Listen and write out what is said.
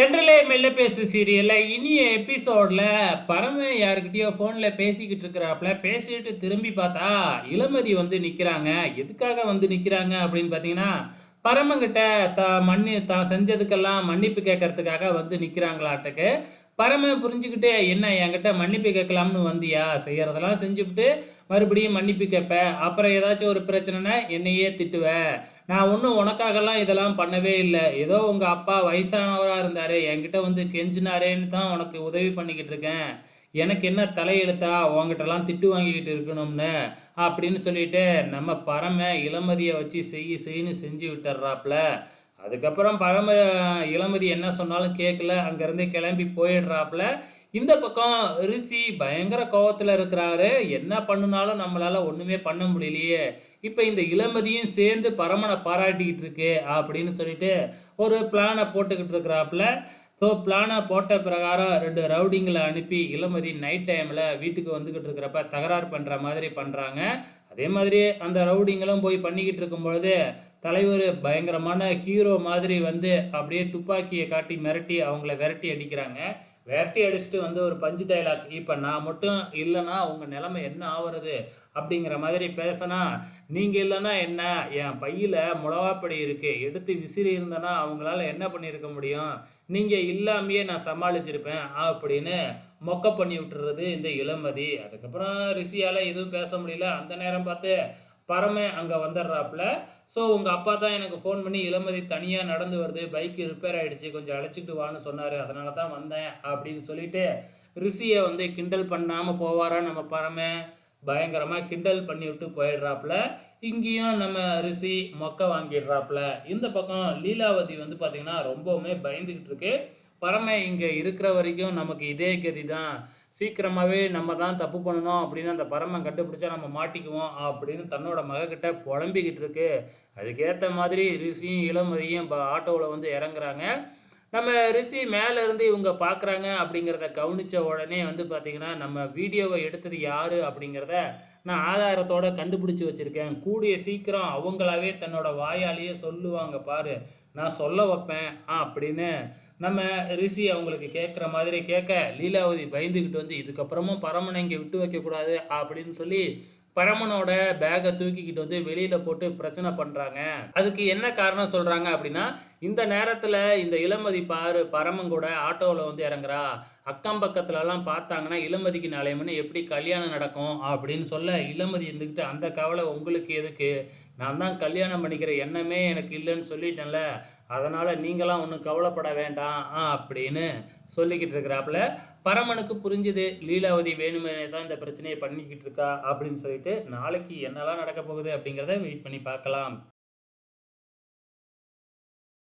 தென்றலே மெல்ல பேசு சீரியலில் இனிய எபிசோடில் பரம யாருக்கிட்டேயோ ஃபோனில் பேசிக்கிட்டு இருக்கிறாப்புல பேசிட்டு திரும்பி பார்த்தா இளமதி வந்து நிற்கிறாங்க எதுக்காக வந்து நிற்கிறாங்க அப்படின்னு பார்த்தீங்கன்னா பரமங்கிட்ட த மன்னி தான் செஞ்சதுக்கெல்லாம் மன்னிப்பு கேட்கறதுக்காக வந்து நிற்கிறாங்களாட்டுக்கு பரம புரிஞ்சுக்கிட்டு என்ன என்கிட்ட மன்னிப்பு கேட்கலாம்னு வந்தியா? செய்கிறதெல்லாம் செஞ்சுவிட்டு மறுபடியும் மன்னிப்பு கேட்ப. அப்புறம் ஏதாச்சும் ஒரு பிரச்சனைனா என்னையே திட்டுவேன் நான் ஒன்றும் உனக்காகலாம் இதெல்லாம் பண்ணவே இல்லை. ஏதோ உங்கள் அப்பா வயசானவராக இருந்தார். என்கிட்ட வந்து கெஞ்சினாரேன்னு தான் உனக்கு உதவி பண்ணிக்கிட்டு இருக்கேன். எனக்கு என்ன தலையெழுத்தா? உங்ககிட்டலாம் திட்டு வாங்கிக்கிட்டு இருக்கணும்னு அப்படின்னு சொல்லிட்டு நம்ம பரம இளமதியை வச்சு செய்ய செய்ன்னு செஞ்சு விட்டுறாப்புல அதுக்கப்புறம் பரம இளமதி என்ன சொன்னாலும் கேட்கல அங்கேருந்து கிளம்பி போயிடுறாப்புல. இந்த பக்கம் ரிஷி பயங்கர கோவத்தில் இருக்கிறாரு. என்ன பண்ணுனாலும் நம்மளால் ஒன்றுமே பண்ண முடியலையே. இப்போ இந்த இளமதியும் சேர்ந்து பரமனை பாராட்டிக்கிட்டு இருக்கு அப்படின்னு சொல்லிட்டு ஒரு பிளானை போட்டுக்கிட்டு இருக்கிறாப்புல. ஸோ பிளானை போட்ட பிரகாரம் ரெண்டு ரவுடிங்களை அனுப்பி இளமதி நைட் டைமில் வீட்டுக்கு வந்துக்கிட்டு இருக்கிறப்ப தகராறு பண்ணுற மாதிரி பண்ணுறாங்க அதே மாதிரி அந்த ரவுடிங்களும் போய் பண்ணிக்கிட்டு இருக்கும் பொழுது தலைவர் பயங்கரமான ஹீரோ மாதிரி வந்து அப்படியே துப்பாக்கியை காட்டி மிரட்டி அவங்கள விரட்டி அடிக்கிறாங்க. விரட்டி அடிச்சுட்டு வந்து ஒரு பஞ்சு டைலாக் இப்போ நான் மட்டும் இல்லைன்னா உங்கள் நிலைமை என்ன ஆகுறது அப்படிங்கிற மாதிரி பேசினா நீங்கள் இல்லைன்னா என்ன? என் பையில் மிளகாப்படி இருக்குது எடுத்து விசிறி இருந்தேன்னா அவங்களால என்ன பண்ணியிருக்க முடியும்? நீங்கள் இல்லாமையே நான் சமாளிச்சிருப்பேன். அப்படின்னு மொக்க பண்ணி விட்டுறது இந்த இளமதி அதுக்கப்புறம் ரிஷியால் எதுவும் பேச முடியல. அந்த நேரம் பார்த்து பரமே அங்கே வந்துடுறாப்புல ஸோ உங்கள் அப்பா தான் எனக்கு ஃபோன் பண்ணி இளமதி தனியாக நடந்து வருது. பைக்கு ரிப்பேர் ஆகிடுச்சு கொஞ்சம் அழைச்சிட்டு வான்னு சொன்னார். அதனால தான் வந்தேன் அப்படின்னு சொல்லிட்டு ரிஷியை வந்து கிண்டல் பண்ணாமல் போவாரா நம்ம பரமே? பயங்கரமாக கிண்டல் பண்ணி விட்டு போயிடுறாப்புல இங்கேயும் நம்ம ரிஷி மொக்க வாங்கிடுறாப்புல இந்த பக்கம் லீலாவதி வந்து பார்த்திங்கன்னா ரொம்பவுமே பயந்துக்கிட்டு இருக்கு. பரம இங்கே இருக்கிற வரைக்கும் நமக்கு இதே கதி தான் சீக்கிரமாகவே நம்ம தான் தப்பு பண்ணணும் அப்படின்னு அந்த பரம கண்டுபிடிச்சா நம்ம மாட்டிக்குவோம் அப்படின்னு தன்னோட மகக்கிட்ட புலம்பிக்கிட்டு இருக்கு. அதுக்கேற்ற மாதிரி ரிஷியும் இளமதியும் ஆட்டோவில் வந்து இறங்குறாங்க. நம்ம ரிஷி மேலே இருந்து இவங்க பார்க்குறாங்க அப்படிங்கிறத கவனித்த உடனே வந்து பார்த்திங்கன்னா நம்ம வீடியோவை எடுத்தது யார் அப்படிங்கிறத நான் ஆதாரத்தோட கண்டுபிடிச்சி வச்சுருக்கேன். கூடிய சீக்கிரம் அவங்களாவே தன்னோட வாயாலேயே சொல்லுவாங்க பாரு. நான் சொல்ல வைப்பேன் ஆ அப்படின்னு நம்ம ரிஷி அவங்களுக்கு கேட்குற மாதிரி கேட்க லீலாவதி பயந்துக்கிட்டு வந்து இதுக்கப்புறமும் பரமனை இங்கே விட்டு வைக்கக்கூடாது அப்படின்னு சொல்லி பரமனோட பேகை தூக்கிக்கிட்டு வந்து வெளியில் போட்டு பிரச்சனை பண்ணுறாங்க அதுக்கு என்ன காரணம் சொல்கிறாங்க அப்படின்னா இந்த நேரத்தில் இந்த இளமதி பாரு பரமன் கூட ஆட்டோவில் வந்து இறங்குறா. அக்கம் பக்கத்துலலாம் பார்த்தாங்கன்னா இளமதிக்கு நாளையமனு எப்படி கல்யாணம் நடக்கும்? அப்படின்னு சொல்ல இளமதி இருந்துக்கிட்டு அந்த கவலை உங்களுக்கு எதுக்கு? நான் தான் கல்யாணம் பண்ணிக்கிற எண்ணமே எனக்கு இல்லைன்னு சொல்லிட்டேன்ல அதனால் நீங்களாம் ஒன்றும் கவலைப்பட வேண்டாம் ஆ அப்படின்னு சொல்லிக்கிட்டு இருக்கிறாப்புல பரமனுக்கு புரிஞ்சுது லீலாவதி வேணுமே தான் இந்த பிரச்சனையை பண்ணிக்கிட்டு இருக்கா அப்படின்னு சொல்லிட்டு நாளைக்கு என்னெல்லாம் நடக்க போகுது அப்படிங்கிறத வெயிட் பண்ணி பார்க்கலாம்.